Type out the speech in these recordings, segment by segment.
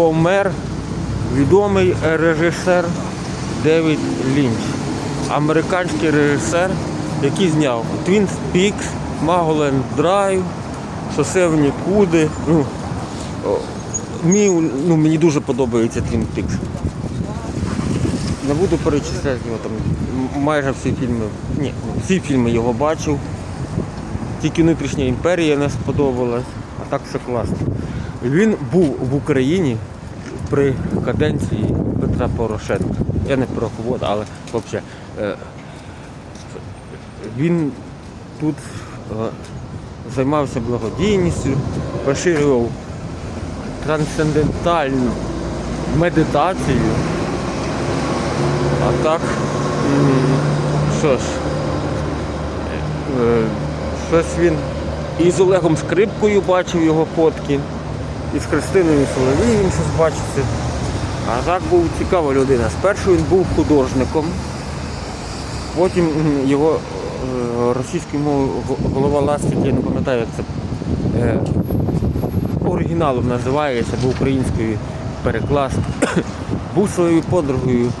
помер відомий режисер Девід Лінч. Американський режисер, який зняв Twin Peaks, Mulholland Drive, Шосе в нікуди. Ну, мій, ну, мені дуже подобається Twin Peaks. Не буду перечисляти його там майже всі фільми. Ні, всі фільми його бачив. Тільки внутрішня імперія не сподобалась, а так все класно. Він був в Україні при каденції Петра Порошенка. Я не про кого, але взагалі. е, Він тут е, займався благодійністю, поширював трансцендентальну медитацію. А так, що ж, е, щось він і з Олегом Скрипкою бачив його фотки, і з Христиною Соловій він щось бачиться. А так був цікава людина. Спершу він був художником, потім його е, російською мовою голова ластик, я не пам'ятаю, як це е, оригіналом називається, бо українською перекласти. Був своєю подругою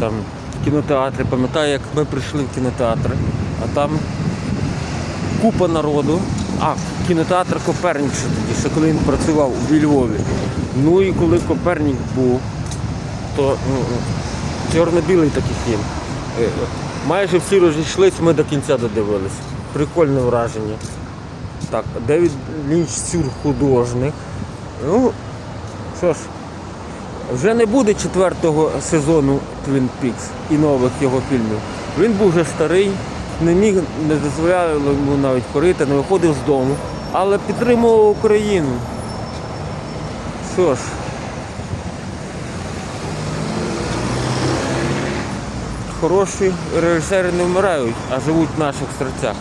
там в кінотеатрі. Пам'ятаю, як ми прийшли в кінотеатр, а там купа народу. А, кінотеатр Копернік ще тоді, ще коли він працював у Львові. Ну і коли Копернік був, то ну, чорно-білий такий фільм. Е, Майже всі розійшлись, ми до кінця додивились. Прикольне враження. Так, Девід Лінч Сюр художник. Ну, що ж, вже не буде четвертого сезону Twin Peaks і нових його фільмів. Він був вже старий, не міг, не дозволяли йому навіть корити, не виходив з дому, але підтримував Україну. Що ж. Хороші режисери не вмирають, а живуть в наших серцях.